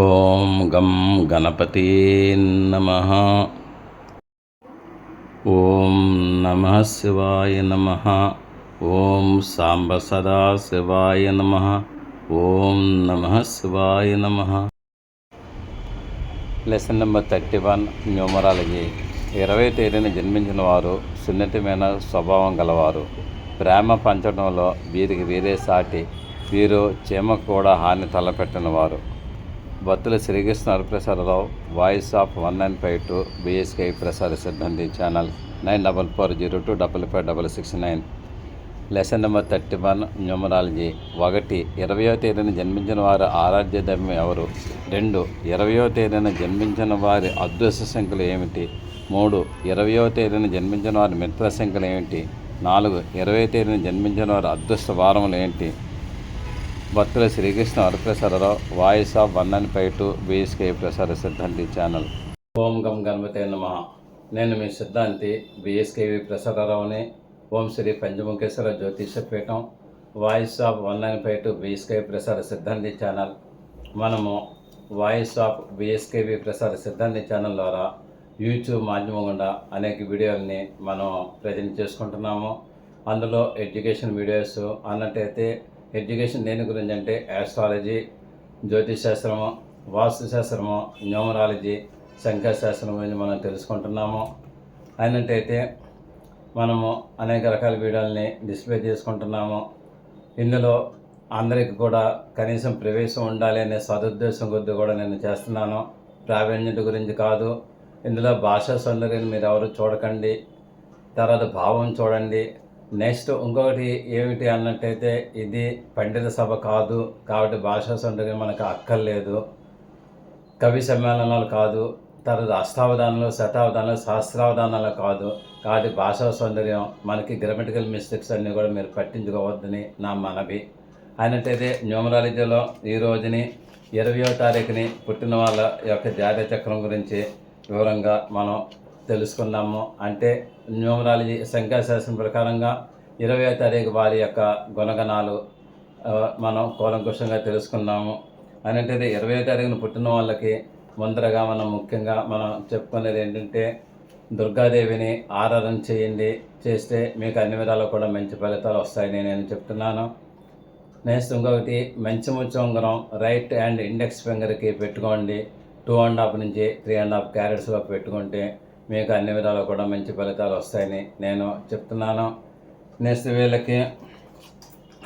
ఓం గం గణపతి నమ. ఓం నమ శివాయ నమ. ఓం సాంబ సదా శివాయ నమ. ఓం నమ శివాయ నమ. Lesson number thirty one numerology. ఇరవై తేదీన జన్మించిన వారు సున్నితమైన స్వభావం గలవారు. ప్రేమ పంచడంలో వీరికి వీరే సాటి వీరు చీమకు కూడా హాని తలపెట్టిన వారు Battula Srikrishna Hariprasadarao voice of one nine five two BSK Prasada సిబ్బంది channel nine double four zero two double five double six nine. Lesson number thirty one numerology ఒకటి ఇరవయో తేదీన జన్మించిన వారి ఆరాధ్య దైవం ఎవరు? రెండు ఇరవయో తేదీన జన్మించిన వారి అదృష్ట సంఖ్యలు ఏమిటి? మూడు ఇరవయో తేదీన జన్మించిన వారి మిత్ర సంఖ్యలు ఏమిటి? నాలుగు ఇరవై తేదీన జన్మించిన వారి అదృష్ట వారములు ఏంటి? Bhaktula Srikrishna Varaprasadarao voice of one and two BSK ప్రసార సిద్ధాంతి ఛానల్. ఓం గం గణపతే నమ. నేను మీ సిద్ధాంతి B S K V ప్రసాదరావుని. Om Shri Panchamukheshwara Jyotisha Peetham voice of one nine five two BSK ప్రసార సిద్ధాంతి ఛానల్. మనము వాయిస్ ఆఫ్ బిఎస్కేవి ప్రసార సిద్ధాంతి ఛానల్ ద్వారా యూట్యూబ్ మాధ్యమం గుండా అనేక వీడియోలని మనం ప్రజెంట్ చేసుకుంటున్నాము. అందులో ఎడ్యుకేషన్ వీడియోస్ అన్నట్టయితే ఎడ్యుకేషన్ దేని గురించి అంటే యాస్ట్రాలజీ జ్యోతిషాస్త్రము వాస్తుశాస్త్రము న్యూమరాలజీ సంఖ్యాశాస్త్రం గురించి మనం తెలుసుకుంటున్నాము. అయినట్టయితే మనము అనేక రకాల వీడియోలని డిస్ప్లే చేసుకుంటున్నాము. ఇందులో అందరికి కూడా కనీసం ప్రవేశం ఉండాలి అనే సదుద్దేశం కొద్ది కూడా నేను చేస్తున్నాను. ప్రావీణ్యత గురించి కాదు. ఇందులో భాషా సౌందర్యం మీరు ఎవరు చూడకండి. తర్వాత భావం చూడండి. నెక్స్ట్ ఇంకొకటి ఏమిటి అన్నట్టయితే ఇది పండిత సభ కాదు కాబట్టి భాషా సౌందర్యం మనకు అక్కర్లేదు. కవి సమ్మేళనాలు కాదు తర్వాత అష్టావధానాలు శతావధానాలు సహస్రావధానాలు కాదు కాబట్టి భాషా సౌందర్యం మనకి గ్రామటికల్ మిస్టేక్స్ అన్నీ కూడా మీరు పట్టించుకోవద్దని నా మనవి. అయినట్టయితే న్యూమరాలజీలో ఈ రోజుని ఇరవయో తారీఖుని పుట్టిన వాళ్ళ యొక్క జాతీయ చక్రం గురించి వివరంగా మనం తెలుసుకున్నాము. అంటే న్యూమరాలజీ సంఖ్యాశాస్త్రం ప్రకారంగా ఇరవై తారీఖు వారి యొక్క గుణగణాలు మనం కూలంకుషంగా తెలుసుకున్నాము. అంటే ఇరవై తారీఖున పుట్టిన వాళ్ళకి ముందరగా మనం ముఖ్యంగా మనం చెప్పుకునేది ఏంటంటే దుర్గాదేవిని ఆరాధన చేయండి చేస్తే మీకు అన్ని విధాలు కూడా మంచి ఫలితాలు వస్తాయని నేను చెప్తున్నాను. నెక్స్ట్ ఇంకొకటి మంచి ముచ్చ ఉంగరం రైట్ హ్యాండ్ ఇండెక్స్ ఫింగర్కి పెట్టుకోండి. టూ అండ్ హాఫ్ నుంచి త్రీ అండ్ హాఫ్ క్యారెట్స్లో పెట్టుకుంటే మీకు అన్ని విధాలు కూడా మంచి ఫలితాలు వస్తాయని నేను చెప్తున్నాను. నెక్స్ట్ వీళ్ళకి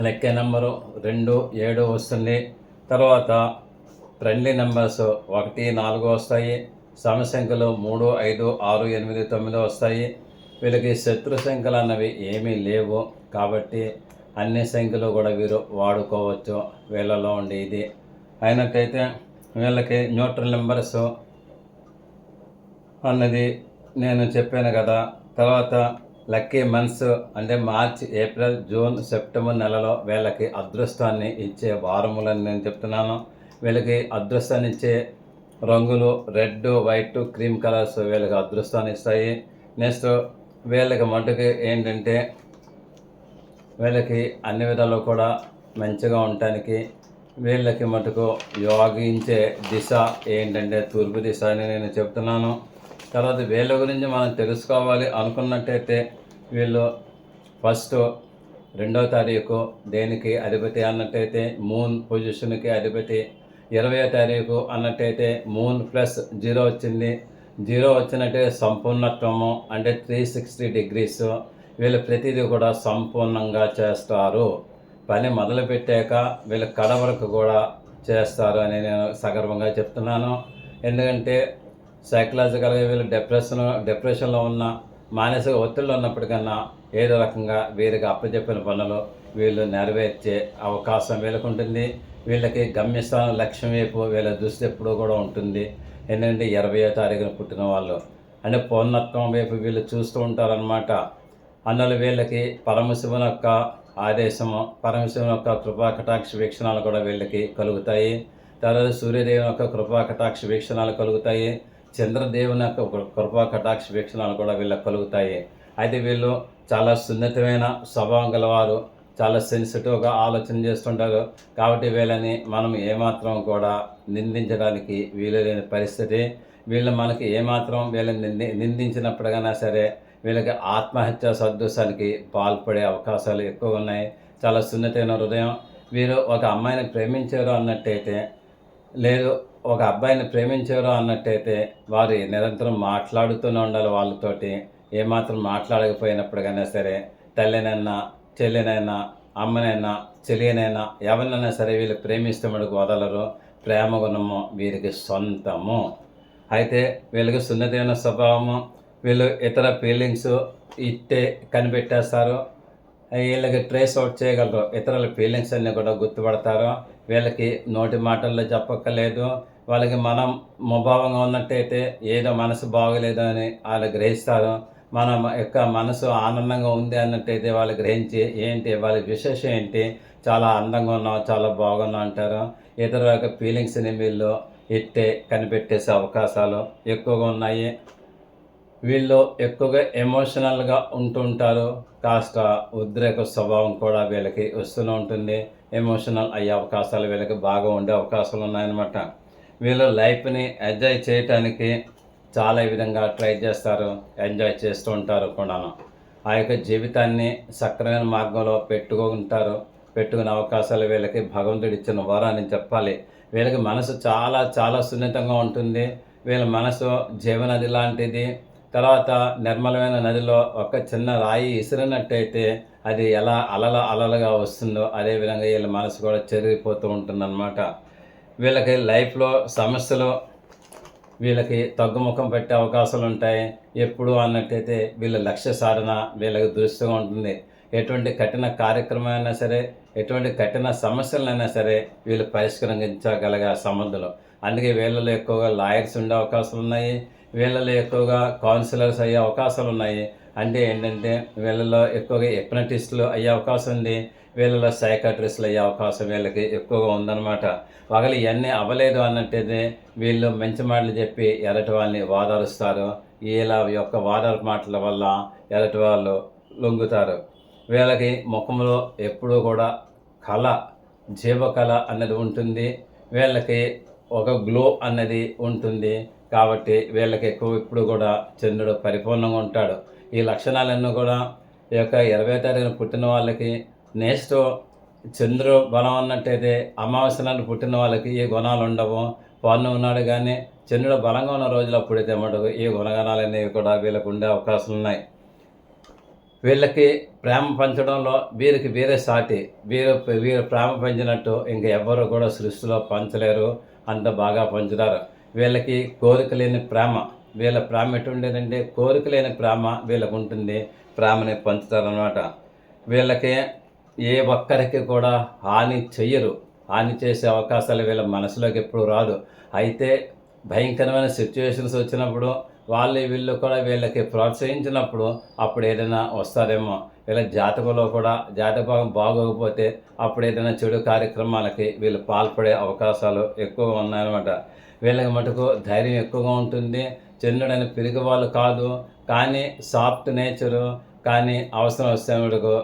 లెక్క నెంబరు రెండు ఏడు వస్తుంది. తర్వాత ఫ్రెండ్లీ నెంబర్స్ ఒకటి నాలుగు వస్తాయి. సమ సంఖ్యలు మూడు ఐదు ఆరు ఎనిమిది తొమ్మిది వస్తాయి. వీళ్ళకి శత్రు సంఖ్యలు అన్నవి ఏమీ లేవు కాబట్టి అన్ని సంఖ్యలు కూడా వీరు వాడుకోవచ్చు వీళ్ళలో ఉండే ఇది. అయినట్టయితే వీళ్ళకి న్యూట్రల్ నెంబర్స్ అన్నది నేను చెప్పాను కదా. తర్వాత లక్కీ మంత్స్ అంటే మార్చ్ ఏప్రిల్ జూన్ సెప్టెంబర్ నెలలో వీళ్ళకి అదృష్టాన్ని ఇచ్చే వారములని నేను చెప్తున్నాను. వీళ్ళకి అదృష్టాన్ని ఇచ్చే రంగులు రెడ్ వైట్ క్రీమ్ కలర్స్ వీళ్ళకి అదృష్టాన్ని ఇస్తాయి. నెక్స్ట్ వీళ్ళకి మటుకు ఏంటంటే వీళ్ళకి అన్ని విధాలు కూడా మంచిగా ఉండటానికి వీళ్ళకి మటుకు యోగించే దిశ ఏంటంటే తూర్పు దిశ అని నేను చెప్తున్నాను. తర్వాత వీళ్ళ గురించి మనం తెలుసుకోవాలి అనుకున్నట్టయితే వీళ్ళు ఫస్ట్ రెండో తారీఖు దేనికి అధిపతి అన్నట్టయితే మూన్ పొజిషన్కి అధిపతి. ఇరవై తారీఖు అన్నట్టయితే మూన్ ప్లస్ జీరో వచ్చింది. జీరో వచ్చినట్టే సంపూర్ణత్వము అంటే త్రీ సిక్స్టీ డిగ్రీస్ వీళ్ళు ప్రతిదీ కూడా సంపూర్ణంగా చేస్తారు. పని మొదలుపెట్టాక వీళ్ళు కడ వరకు కూడా చేస్తారు అని నేను సగర్వంగా చెప్తున్నాను. ఎందుకంటే సైకలాజికల్గా వీళ్ళు డిప్రెషన్ డిప్రెషన్లో ఉన్న మానసిక ఒత్తిడిలో ఉన్నప్పటికన్నా ఏదో రకంగా వీరికి అప్పచెప్పిన పనులు వీళ్ళు నెరవేర్చే అవకాశం వీళ్ళకు ఉంటుంది వీళ్ళకి గమ్యస్థానం లక్ష్యం వైపు వీళ్ళ దృష్టి ఎప్పుడూ కూడా ఉంటుంది. ఎందుకంటే ఇరవయో తారీఖున పుట్టిన వాళ్ళు అంటే పౌర్ణత్వం వైపు వీళ్ళు చూస్తూ ఉంటారనమాట అందువల్ల వీళ్ళకి పరమశివుని యొక్క ఆదేశము పరమశివుని యొక్క కృపా కటాక్ష వీక్షణాలు కూడా వీళ్ళకి కలుగుతాయి. తర్వాత సూర్యదేవుని యొక్క కృపా కటాక్ష వీక్షణాలు కలుగుతాయి. చంద్రదేవుని యొక్క కృపా కటాక్ష వీక్షణాలు కూడా వీళ్ళకి కలుగుతాయి. అయితే వీళ్ళు చాలా సున్నితమైన స్వభావం గలవారు చాలా సెన్సిటివ్గా ఆలోచన చేస్తుంటారు. కాబట్టి వీళ్ళని మనం ఏమాత్రం కూడా నిందించడానికి వీలు లేని పరిస్థితి. వీళ్ళు మనకి ఏమాత్రం వీళ్ళని నింది నిందించినప్పుడుగానా సరే వీళ్ళకి ఆత్మహత్య సదృశానికి పాల్పడే అవకాశాలు ఎక్కువ ఉన్నాయి. చాలా సున్నితమైన హృదయం. వీరు ఒక అమ్మాయిని ప్రేమించారు అన్నట్టయితే లేదు ఒక అబ్బాయిని ప్రేమించారు అన్నట్టయితే వారు నిరంతరం మాట్లాడుతూనే ఉండాలి వాళ్ళతోటి. ఏమాత్రం మాట్లాడకపోయినప్పుడుగానే సరే తల్లినైనా చెల్లినైనా అమ్మనైనా చెల్లినైనా ఎవరినైనా సరే వీళ్ళు ప్రేమిస్తే వదలరు. ప్రేమ గుణము వీరికి సొంతము. అయితే వీళ్ళకి సున్నితమైన స్వభావము వీళ్ళు ఇతర ఫీలింగ్స్ ఇట్టే కనిపెట్టేస్తారు. వీళ్ళకి ట్రేస్ అవుట్ చేయగలరు. ఇతరుల ఫీలింగ్స్ అన్నీ కూడా గుర్తుపడతారు. వీళ్ళకి నోటి మాటల్లో చెప్పక్కర్లేదు. వాళ్ళకి మనం ముభావంగా ఉన్నట్టయితే ఏదో మనసు బాగోలేదు అని వాళ్ళు గ్రహిస్తారు. మన యొక్క మనసు ఆనందంగా ఉంది అన్నట్టయితే వాళ్ళు గ్రహించి ఏంటి వాళ్ళ విశేషం ఏంటి చాలా అందంగా ఉన్నావు చాలా బాగున్నావు అంటారు. ఇతర యొక్క ఫీలింగ్స్ని వీళ్ళు ఎట్టే కనిపెట్టేసే అవకాశాలు ఎక్కువగా ఉన్నాయి. వీళ్ళు ఎక్కువగా ఎమోషనల్గా ఉంటుంటారు కాస్త ఉద్రేక స్వభావం కూడా వీళ్ళకి వస్తూనే ఉంటుంది. ఎమోషనల్ అయ్యే అవకాశాలు వీళ్ళకి బాగా ఉండే అవకాశాలు ఉన్నాయన్నమాట. వీళ్ళు లైఫ్ని ఎంజాయ్ చేయటానికి చాలా విధంగా ట్రై చేస్తారు ఎంజాయ్ చేస్తూ ఉంటారు కూడాను. ఆ యొక్క జీవితాన్ని సక్రమైన మార్గంలో పెట్టుకుంటారు పెట్టుకునే అవకాశాలు వీళ్ళకి భగవంతుడు ఇచ్చిన వరాన్ని చెప్పాలి. వీళ్ళకి మనసు చాలా చాలా సున్నితంగా ఉంటుంది. వీళ్ళ మనసు జీవనది లాంటిది. తర్వాత నిర్మలమైన నదిలో ఒక చిన్న రాయి ఇసిరినట్టయితే అది ఎలా అలల అలలుగా వస్తుందో అదేవిధంగా వీళ్ళ మనసు కూడా చెరిగిపోతూ ఉంటుందన్నమాట. వీళ్ళకి లైఫ్లో సమస్యలు వీళ్ళకి తగ్గుముఖం పెట్టే అవకాశాలు ఉంటాయి ఎప్పుడు అన్నట్టయితే వీళ్ళ లక్ష్య సాధన వీళ్ళకి దృష్టిగా ఉంటుంది. ఎటువంటి కఠిన కార్యక్రమం అయినా సరే ఎటువంటి కఠిన సమస్యలైనా సరే వీళ్ళు పరిష్కరించగలిగే సమర్థులు అందుకే వీళ్ళలో ఎక్కువగా లాయర్స్ ఉండే అవకాశాలు ఉన్నాయి వీళ్ళలో ఎక్కువగా కౌన్సిలర్స్ అయ్యే అవకాశాలు ఉన్నాయి అంటే ఏంటంటే వీళ్ళలో ఎక్కువగా ఎప్నటిస్టులు అయ్యే అవకాశం ఉంది. వీళ్ళలో సైకాట్రిస్టులు అయ్యే అవకాశం వీళ్ళకి ఎక్కువగా ఉందన్నమాట. ఒకళ్ళు ఇవన్నీ అవ్వలేదు అన్నట్టయితే వీళ్ళు మంచి మాటలు చెప్పి ఎరటి వాళ్ళని వాదారుస్తారు. ఇలా యొక్క వాదారు మాటల వల్ల ఎరటి వాళ్ళు లొంగుతారు. వీళ్ళకి ముఖంలో ఎప్పుడూ కూడా కళ జీవకళ అన్నది ఉంటుంది. వీళ్ళకి ఒక గ్లో అన్నది ఉంటుంది. కాబట్టి వీళ్ళకి ఎక్కువ ఇప్పుడు కూడా చంద్రుడు పరిపూర్ణంగా ఉంటాడు. ఈ లక్షణాలన్నీ కూడా ఈ యొక్క ఇరవై తారీఖున పుట్టిన వాళ్ళకి నెక్స్ట్ చంద్రుడు బలం అన్నట్టయితే అమావాస్య నాడు పుట్టిన వాళ్ళకి ఏ గుణాలు ఉండవు. పౌర్ణమి ఉన్నాడు కానీ చంద్రుడు బలంగా ఉన్న రోజులు అప్పుడైతే మటుకు ఈ గుణగణాలు అనేవి కూడా వీళ్ళకు ఉండే అవకాశాలు ఉన్నాయి. వీళ్ళకి ప్రేమ పంచడంలో వీరికి వీరే సాటి. వీరు వీరు ప్రేమ పంచినట్టు ఇంకా ఎవరు కూడా సృష్టిలో పంచలేరు. అంత బాగా పంచుతారు. వీళ్ళకి కోరిక లేని ప్రేమ. వీళ్ళ ప్రేమ ఎటుండేదంటే కోరిక లేని ప్రేమ వీళ్ళకు ఉంటుంది ప్రేమని పంచుతారనమాట వీళ్ళకి ఏ ఒక్కరికి కూడా హాని చెయ్యరు. హాని చేసే అవకాశాలు వీళ్ళ మనసులోకి ఎప్పుడు రాదు. అయితే భయంకరమైన సిచ్యువేషన్స్ వచ్చినప్పుడు వాళ్ళు వీళ్ళు కూడా వీళ్ళకి ప్రోత్సహించినప్పుడు అప్పుడు ఏదైనా వస్తారేమో. వీళ్ళ జాతకంలో కూడా జాతకం బాగోకపోతే అప్పుడు ఏదైనా చెడు కార్యక్రమాలకి వీళ్ళు పాల్పడే అవకాశాలు ఎక్కువగా ఉన్నాయన్నమాట. వీళ్ళకి మటుకు ధైర్యం ఎక్కువగా ఉంటుంది. చంద్రుడని పిరిగి వాళ్ళు కాదు. కానీ సాఫ్ట్ నేచరు కానీ అవసరం వస్తే మటుకు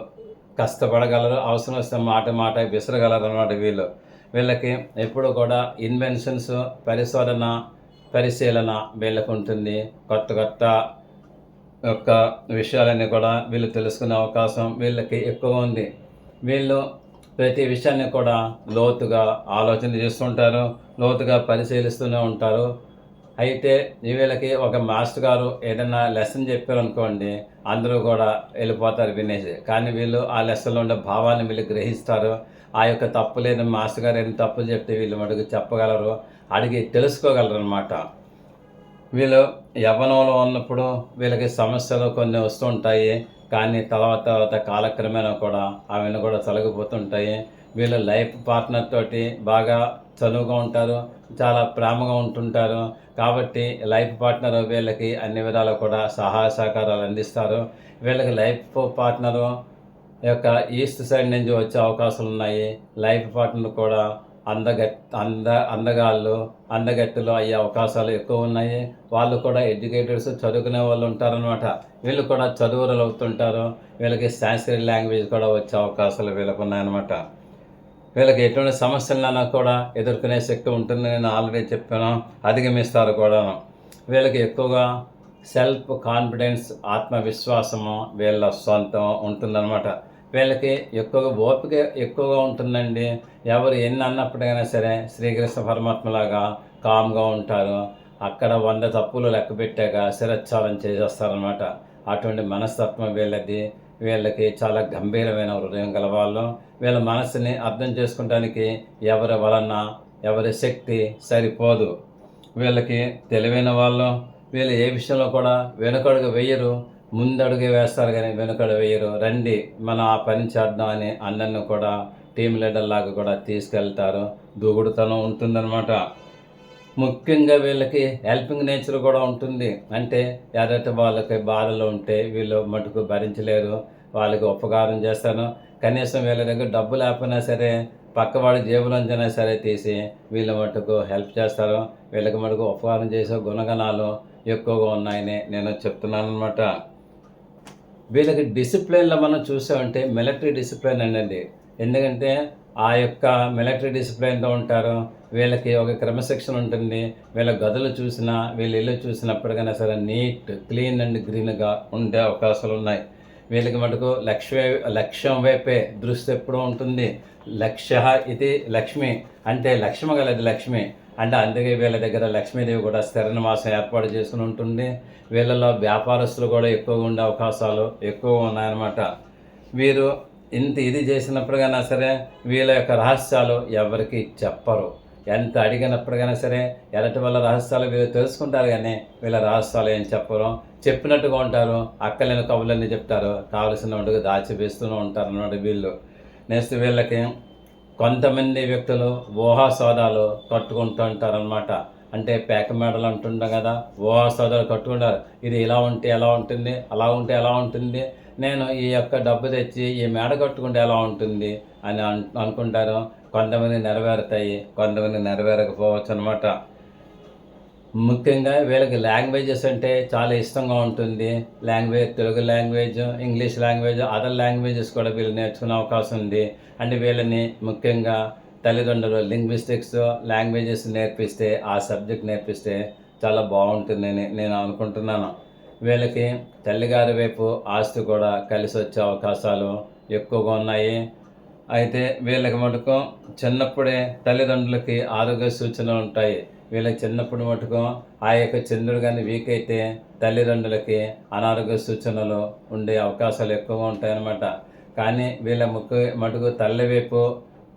కష్టపడగలరు అవసరం వస్తే మాట మాట విసరగలరు అన్నమాట వీళ్ళు. వీళ్ళకి ఎప్పుడు కూడా ఇన్వెన్షన్స్ పరిశోధన పరిశీలన వీళ్ళకు ఉంటుంది. కొత్త కొత్త యొక్క విషయాలన్నీ కూడా వీళ్ళు తెలుసుకునే అవకాశం వీళ్ళకి ఎక్కువ ఉంది. వీళ్ళు ప్రతి విషయాన్ని కూడా లోతుగా ఆలోచన చేస్తుంటారు లోతుగా పరిశీలిస్తూనే ఉంటారు. అయితే వీళ్ళకి ఒక మాస్టర్ గారు ఏదైనా లెసన్ చెప్పారనుకోండి అందరూ కూడా వెళ్ళిపోతారు వినేసి. కానీ వీళ్ళు ఆ లెసన్లో ఉండే భావాన్ని వీళ్ళు గ్రహిస్తారు. ఆ యొక్క తప్పు లేని మాస్టర్ గారు ఎన్ని తప్పులు చెప్తే వీళ్ళు మటుకు చెప్పగలరు అడిగి తెలుసుకోగలరు అనమాట వీళ్ళు యవ్వనంలో ఉన్నప్పుడు వీళ్ళకి సమస్యలు కొన్ని వస్తుంటాయి కానీ తర్వాత తర్వాత కాలక్రమేణా కూడా అవన్నీ కూడా తొలగిపోతుంటాయి వీళ్ళు లైఫ్ పార్ట్నర్ తోటి బాగా చనువుగా ఉంటారు చాలా ప్రేమగా ఉంటుంటారు. కాబట్టి లైఫ్ పార్ట్నర్ వీళ్ళకి అన్ని విధాలు కూడా సహాయ సహకారాలు అందిస్తారు. వీళ్ళకి లైఫ్ పార్ట్నరు యొక్క ఈస్ట్ సైడ్ నుంచి వచ్చే అవకాశాలు ఉన్నాయి. లైఫ్ పార్ట్నర్ కూడా అందగట్ అంద అందగాళ్ళు అందగట్టులు అయ్యే అవకాశాలు ఎక్కువ ఉన్నాయి. వాళ్ళు కూడా ఎడ్యుకేటర్స్ చదువుకునే వాళ్ళు ఉంటారనమాట వీళ్ళు కూడా చదువులు అవుతుంటారు. వీళ్ళకి సాంస్క్రిట్ లాంగ్వేజ్ కూడా వచ్చే అవకాశాలు వీళ్ళకు ఉన్నాయన్నమాట. వీళ్ళకి ఎటువంటి సమస్యలైనా కూడా ఎదుర్కొనే శక్తి ఉంటుంది నేను ఆల్రెడీ చెప్పాను. అధిగమిస్తారు కూడా. వీళ్ళకి ఎక్కువగా సెల్ఫ్ కాన్ఫిడెన్స్ ఆత్మవిశ్వాసము వీళ్ళ సొంతం ఉంటుందన్నమాట. వీళ్ళకి ఎక్కువగా ఓపిక ఎక్కువగా ఉంటుందండి. ఎవరు ఎన్ని అన్నప్పటికైనా సరే శ్రీకృష్ణ పరమాత్మలాగా కామ్గా ఉంటారు. అక్కడ వంద తప్పులు లెక్క పెట్టాక శిరచ్ఛాలం చేసేస్తారనమాట అటువంటి మనస్తత్వం వీళ్ళది. వీళ్ళకి చాలా గంభీరమైన హృదయం గలవాళ్ళు. వీళ్ళ మనసుని అర్థం చేసుకోవడానికి ఎవరి వలన ఎవరి శక్తి సరిపోదు. వీళ్ళకి తెలివైన వాళ్ళు. వీళ్ళు ఏ విషయంలో కూడా వెనుకడుగు వేయరు. ముందడుగు వేస్తారు కానీ వెనుకడు వేయరు. రండి మనం ఆ పని చేద్దాం అని అందరిని కూడా టీం లీడర్ లాగా కూడా తీసుకెళ్తారు. దూకుడుతనం ఉంటుందన్నమాట. ముఖ్యంగా వీళ్ళకి హెల్పింగ్ నేచర్ కూడా ఉంటుంది. అంటే ఎదటి వాళ్ళకి బాధలు ఉంటే వీళ్ళు మటుకు భరించలేరు. వాళ్ళకి ఉపకారం చేస్తాను. కనీసం వీళ్ళ దగ్గర డబ్బు లేకపోయినా సరే పక్కవాడి జేబులోంచైనా సరే తీసి వీళ్ళ మటుకు హెల్ప్ చేస్తారు. వీళ్ళకి మటుకు ఉపకారం చేసే గుణగణాలు ఎక్కువగా ఉన్నాయని నేను చెప్తున్నాను అనమాట వీళ్ళకి డిసిప్లిన్లో మనం చూసామంటే మిలిటరీ డిసిప్లిన్ అనేది ఎందుకంటే ఆ యొక్క మిలిటరీ డిసిప్లిన్తో ఉంటారు. వీళ్ళకి ఒక క్రమశిక్షణ ఉంటుంది. వీళ్ళ గదులు చూసినా వీళ్ళ ఇల్లు చూసినప్పటికైనా సరే నీట్ క్లీన్ అండ్ గ్రీన్గా ఉండే అవకాశాలు ఉన్నాయి. వీళ్ళకి మటుకు లక్ష్య లక్ష్యం వైపే దృష్టి ఎప్పుడూ ఉంటుంది. లక్ష్య ఇది లక్ష్మి అంటే లక్ష్మ గలది లక్ష్మి అంటే అందుకే వీళ్ళ దగ్గర లక్ష్మీదేవి కూడా స్థిర నివాసం ఏర్పాటు చేసుకుని ఉంటుంది. వీళ్ళలో వ్యాపారస్తులు కూడా ఎక్కువగా ఉండే అవకాశాలు ఎక్కువ ఉన్నాయన్నమాట. వీరు ఇంత ఇది చేసినప్పటికైనా సరే వీళ్ళ యొక్క రహస్యాలు ఎవరికి చెప్పరు. ఎంత అడిగినప్పటికైనా సరే ఎలాంటి వాళ్ళ రహస్యాలు వీళ్ళు తెలుసుకుంటారు కానీ వీళ్ళ రహస్యాలు ఏం చెప్పరు. చెప్పినట్టుగా ఉంటారు. అక్కలేని కబుర్లన్నీ చెప్తారు. కావలసిన వండుకు దాచివేస్తూనే ఉంటారు అన్నమాట వీళ్ళు. నెక్స్ట్ వీళ్ళకి కొంతమంది వ్యక్తులు ఊహా సోదాలు కట్టుకుంటూ ఉంటారనమాట అంటే పేక మేడలు అంటుంటాం కదా ఊహా సోదాలు కట్టుకుంటారు. ఇది ఇలా ఉంటే ఎలా ఉంటుంది? అలా ఉంటే ఎలా ఉంటుంది? నేను ఈ యొక్క డబ్బు తెచ్చి ఈ మేడ కట్టుకుంటే ఎలా ఉంటుంది? అని అనుకుంటారు. కొంతమంది నెరవేరుతాయి కొంతమంది నెరవేరకపోవచ్చు అనమాట ముఖ్యంగా వీళ్ళకి లాంగ్వేజెస్ అంటే చాలా ఇష్టంగా ఉంటుంది. Language Telugu language English language other languages కూడా వీళ్ళు నేర్చుకునే అవకాశం ఉంది. అంటే వీళ్ళని ముఖ్యంగా తల్లిదండ్రులు లింగ్విస్టిక్స్ లాంగ్వేజెస్ నేర్పిస్తే ఆ సబ్జెక్ట్ నేర్పిస్తే చాలా బాగుంటుందని నేను అనుకుంటున్నాను. వీళ్ళకి తల్లిగారి వైపు ఆస్తి కూడా కలిసి వచ్చే అవకాశాలు ఎక్కువగా ఉన్నాయి. అయితే వీళ్ళకి మటుకు చిన్నప్పుడే తల్లిదండ్రులకి ఆరోగ్య సూచనలు ఉంటాయి. వీళ్ళకి చిన్నప్పుడు మటుకు ఆ యొక్క చంద్రుడు కానీ వీక్ అయితే తల్లిదండ్రులకి అనారోగ్య సూచనలు ఉండే అవకాశాలు ఎక్కువగా ఉంటాయన్నమాట. కానీ వీళ్ళ ముక్కు మటుకు తల్లి వైపు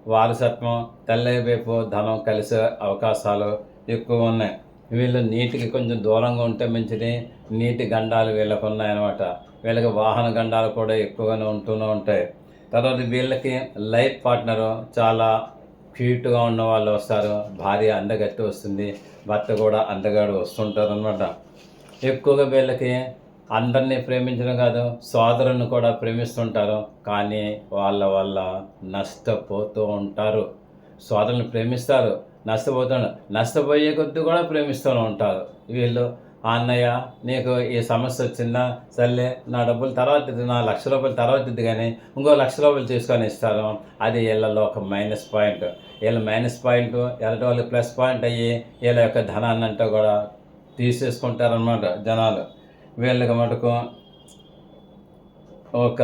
వారసత్వం తల్లి వైపు ధనం కలిసే అవకాశాలు ఎక్కువ ఉన్నాయి. వీళ్ళు నీటికి కొంచెం దూరంగా ఉంటే మంచిది. నీటి గండాలు వీళ్ళకు ఉన్నాయన్నమాట. వీళ్ళకి వాహన గండాలు కూడా ఎక్కువగానే ఉంటూనే ఉంటాయి. తర్వాత వీళ్ళకి లైఫ్ పార్ట్నరు చాలా క్యూట్గా ఉన్న వాళ్ళు వస్తారు. భార్య అందగట్టి వస్తుంది. భర్త కూడా అందగాడు వస్తుంటారు అనమాట ఎక్కువగా వీళ్ళకి అందరినీ ప్రేమించడం కాదు సోదరుని కూడా ప్రేమిస్తుంటారు. కానీ వాళ్ళ వల్ల నష్టపోతూ ఉంటారు. సోదరుని ప్రేమిస్తారు. నష్టపోతాడు నష్టపోయే కొద్దీ కూడా ప్రేమిస్తూనే ఉంటారు. వీళ్ళు అన్నయ్య నీకు ఈ సమస్య వచ్చిందా? సర్లే నా డబ్బులు తర్వాత నా లక్ష రూపాయలు తర్వాత కానీ ఇంకో లక్ష రూపాయలు తీసుకొని ఇస్తారు. అది వీళ్ళలో ఒక మైనస్ పాయింట్ వీళ్ళ మైనస్ పాయింట్ ఎలాంటి వాళ్ళు ప్లస్ పాయింట్ అయ్యి వీళ్ళ యొక్క ధనాన్ని అంతా కూడా తీసేసుకుంటారనమాట జనాలు. వీళ్ళకి మటుకు ఒక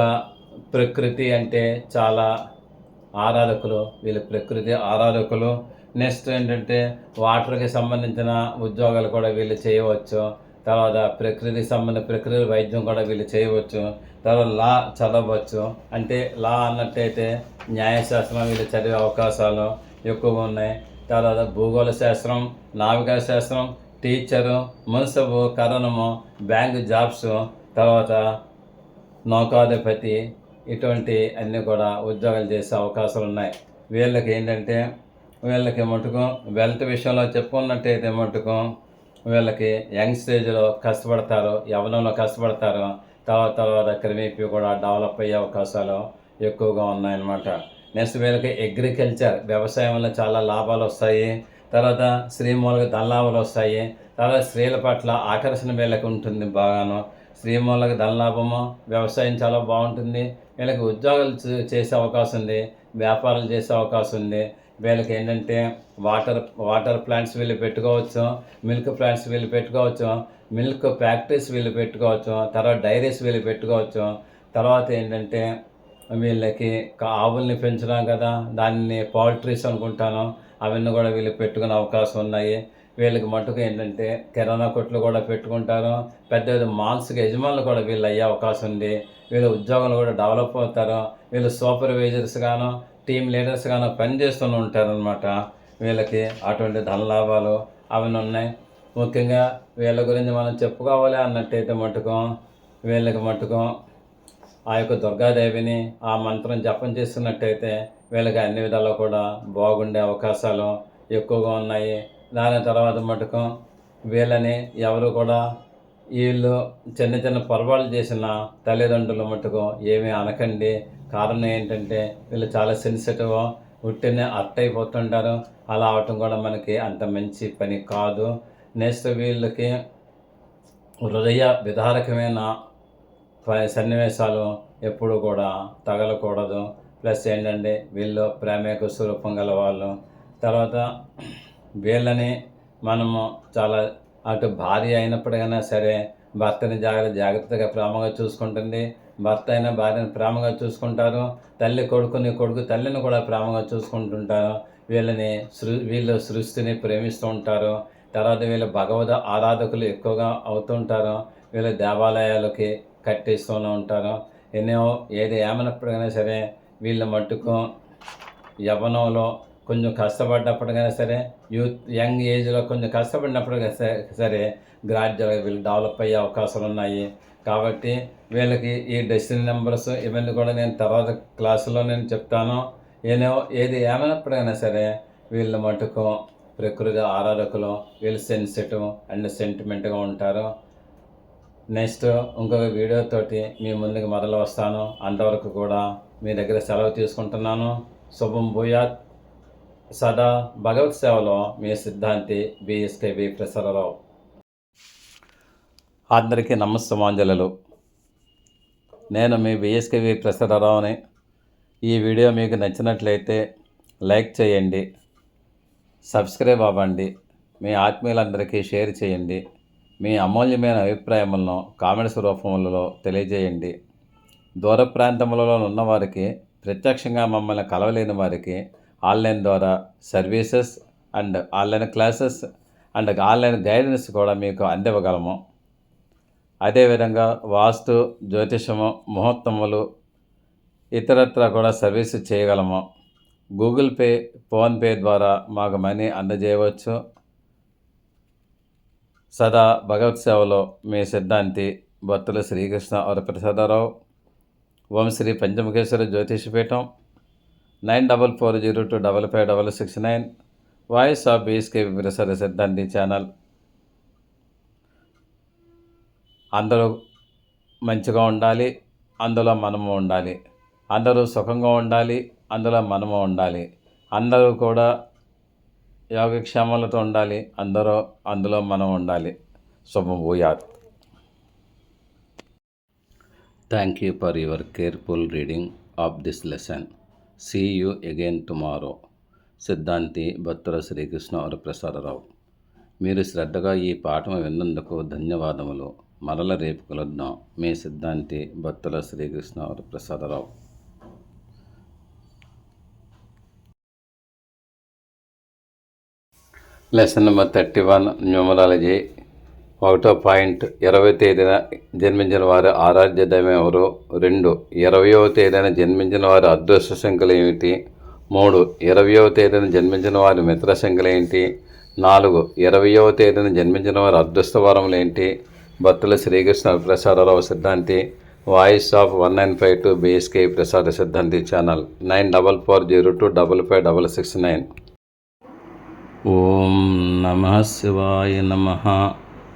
ప్రకృతి అంటే చాలా ఆరాధకులు. వీళ్ళ ప్రకృతి ఆరాధకులు. నెక్స్ట్ ఏంటంటే వాటర్కి సంబంధించిన ఉద్యోగాలు కూడా వీళ్ళు చేయవచ్చు. తర్వాత ప్రకృతికి సంబంధ ప్రకృతి వైద్యం కూడా వీళ్ళు చేయవచ్చు. తర్వాత లా చదవచ్చు. అంటే లా అన్నట్టయితే న్యాయశాస్త్రం వీళ్ళు చదివే అవకాశాలు ఎక్కువగా ఉన్నాయి. తర్వాత భూగోళ శాస్త్రం నావికా శాస్త్రం టీచరు మున్సబు కరణము బ్యాంక్ జాబ్స్ తర్వాత నౌకాధిపతి ఇటువంటి అన్నీ కూడా ఉద్యోగాలు చేసే అవకాశాలు ఉన్నాయి. వీళ్ళకి ఏంటంటే వీళ్ళకి మటుకం వెల్త్ విషయంలో చెప్పుకున్నట్టయితే మటుకం వీళ్ళకి యంగ్ స్టేజ్లో కష్టపడతారు యవనంలో కష్టపడతారు తర్వాత తర్వాత క్రమేపీ కూడా డెవలప్ అయ్యే అవకాశాలు ఎక్కువగా ఉన్నాయన్నమాట. నెక్స్ట్ వీళ్ళకి అగ్రికల్చర్ వ్యవసాయంలో చాలా లాభాలు వస్తాయి తర్వాత శ్రీమూలకి ధనలాభాలు వస్తాయి తర్వాత స్త్రీల పట్ల ఆకర్షణ వీళ్ళకి ఉంటుంది బాగాను. శ్రీమూలకి ధనలాభము వ్యవసాయం చాలా బాగుంటుంది వీళ్ళకి ఉద్యోగాలు చేసే అవకాశం ఉంది వ్యాపారాలు చేసే అవకాశం ఉంది వీళ్ళకి ఏంటంటే వాటర్ వాటర్ ప్లాంట్స్ వీళ్ళు పెట్టుకోవచ్చు మిల్క్ ప్లాంట్స్ వీళ్ళు పెట్టుకోవచ్చు మిల్క్ ఫ్యాక్టరీస్ వీళ్ళు పెట్టుకోవచ్చు తర్వాత డైరీస్ వీళ్ళు పెట్టుకోవచ్చు. తర్వాత ఏంటంటే వీళ్ళకి ఆవుల్ని పెంచడం కదా దాన్ని పౌల్ట్రీస్ అనుకుంటాను అవన్నీ కూడా వీళ్ళు పెట్టుకునే అవకాశం ఉన్నాయి. వీళ్ళకి మటుకు ఏంటంటే కిరాణా కొట్లు కూడా పెట్టుకుంటారు పెద్ద పెద్ద మాల్స్కి యజమానులు కూడా వీళ్ళు అయ్యే అవకాశం ఉంది. వీళ్ళ ఉద్యోగాలు కూడా డెవలప్ అవుతారు వీళ్ళు సూపర్వైజర్స్ గాను టీమ్ లీడర్స్ గాను పనిచేస్తూ ఉంటారనమాట వీళ్ళకి అటువంటి ధన లాభాలు అవన్నీ ఉన్నాయి. ముఖ్యంగా వీళ్ళ గురించి మనం చెప్పుకోవాలి అన్నట్టయితే మటుకు వీళ్ళకి మటుకు ఆ యొక్క దుర్గాదేవిని ఆ మంత్రం జపం చేస్తున్నట్టయితే వీళ్ళకి అన్ని విధాలు కూడా బాగుండే అవకాశాలు ఎక్కువగా ఉన్నాయి. దాని తర్వాత మటుకు వీళ్ళని ఎవరు కూడా వీళ్ళు చిన్న చిన్న పొరపాట్లు చేసిన తల్లిదండ్రులు మటుకు ఏమీ అనకండి. కారణం ఏంటంటే వీళ్ళు చాలా సెన్సిటివ్ ఉట్టినే అర్ట్ అయిపోతుంటారు అలా అవటం కూడా మనకి అంత మంచి పని కాదు. నెక్స్ట్ వీళ్ళకి హృదయ విధారకమైన సన్నివేశాలు ఎప్పుడు కూడా తగలకూడదు. ప్లస్ ఏంటంటే వీళ్ళు ప్రేమకు స్వరూపం గల వాళ్ళు. తర్వాత వీళ్ళని మనము చాలా అటు భార్య అయినప్పటికైనా సరే భర్తని జాగ్రత్త జాగ్రత్తగా ప్రేమగా చూసుకుంటుంది భర్త అయినా భార్యను ప్రేమగా చూసుకుంటారు. తల్లి కొడుకుని కొడుకు తల్లిని కూడా ప్రేమగా చూసుకుంటుంటారు. వీళ్ళని సృ వీళ్ళు సృష్టిని ప్రేమిస్తూ ఉంటారు. తర్వాత వీళ్ళు భగవద్ ఆరాధకులు ఎక్కువగా అవుతుంటారు. వీళ్ళు దేవాలయాలకి కట్టిస్తూనే ఉంటారు. ఎన్నో ఏది ఏమైనప్పటికైనా సరే వీళ్ళ మట్టుకు యవ్వనంలో కొంచెం కష్టపడ్డప్పటికైనా సరే యూత్ యంగ్ ఏజ్లో కొంచెం కష్టపడినప్పటికైనా సరే సరే గ్రాడ్యువల్గా వీళ్ళు డెవలప్ అయ్యే అవకాశాలు ఉన్నాయి. కాబట్టి వీళ్ళకి ఈ డెస్టినీ నెంబర్స్ ఇవన్నీ కూడా నేను తర్వాత క్లాసులో నేను చెప్తాను. ఏదో ఏది ఏమైనప్పటికైనా సరే వీళ్ళ మటుకు ప్రకృతి ఆరాధకులు వీళ్ళు సెన్సిటివ్ అండ్ సెంటిమెంట్గా ఉంటారు. నెక్స్ట్ ఇంకొక వీడియోతోటి మీ ముందుకు మొదలు వస్తాను. అంతవరకు కూడా మీ దగ్గర సెలవు తీసుకుంటున్నాను. శుభం భూయాత్. సదా భగవత్ సేవలో మీ సిద్ధాంతి బిఎస్కేవి ప్రసరరావు అందరికీ నమస్తమాంజలు నేను మీ బిఎస్కేవి ప్రసరరావుని ఈ వీడియో మీకు నచ్చినట్లయితే లైక్ చేయండి సబ్స్క్రైబ్ అవ్వండి మీ ఆత్మీయులందరికీ షేర్ చేయండి మీ అమూల్యమైన అభిప్రాయములను కామెంట్స్ రూపంలో తెలియజేయండి. దూర ప్రాంతములలో ఉన్నవారికి ప్రత్యక్షంగా మమ్మల్ని కలవలేని వారికి ఆన్లైన్ ద్వారా services and online classes and online guidance కూడా మీకు అందివ్వగలము. అదేవిధంగా వాస్తు జ్యోతిషము ముహూర్తములు ఇతరత్ర కూడా సర్వీస్ చేయగలము. గూగుల్ పే ఫోన్పే ద్వారా మాకు మనీ అందజేయవచ్చు. సదా భగవత్ సేవలో మీ సిద్ధాంతి భక్తులు శ్రీకృష్ణ వరప్రసాదరావు. ఓం Shri Panchamukheshwara Jyotishapeetham. Nine double four zero two double five double six nine voice of BSK Prasada సిద్ధాంతి ఛానల్. అందరూ మంచిగా ఉండాలి అందులో మనము ఉండాలి. అందరూ సుఖంగా ఉండాలి అందులో మనము ఉండాలి. అందరూ కూడా యోగక్షేమాలతో ఉండాలి అందరూ అందులో మనం ఉండాలి. శుభభూయాత్ thank you for your careful reading of this lesson see you again tomorrow సిద్ధాంతి భక్తుల శ్రీకృష్ణ వరప్రసాదరావు మీరు శ్రద్ధగా ఈ పాఠం విన్నందుకు ధన్యవాదములు. మరల రేపు కలుద్దాం. మీ సిద్ధాంతి Bhaktula Srikrishna Varaprasadarao lesson number thirty one numerology ఒకటో పాయింట్ ఇరవై తేదీన జన్మించిన వారి ఆరాధ్య దైవం ఎవరు? రెండు ఇరవయవ తేదీన జన్మించిన వారి అదృష్ట సంఖ్యలు ఏమిటి? మూడు ఇరవయవ తేదీన జన్మించిన వారి మిత్ర సంఖ్యలు ఏంటి? నాలుగు ఇరవయవ తేదీన జన్మించిన వారి అదృష్ట వరములు ఏంటి? భక్తుల శ్రీకృష్ణ ప్రసాదరావు సిద్ధాంతి voice of one nine five two BSK Prasada సిద్ధాంతి channel nine double four zero two double five double six nine. ఓం నమ శివాయ నమ.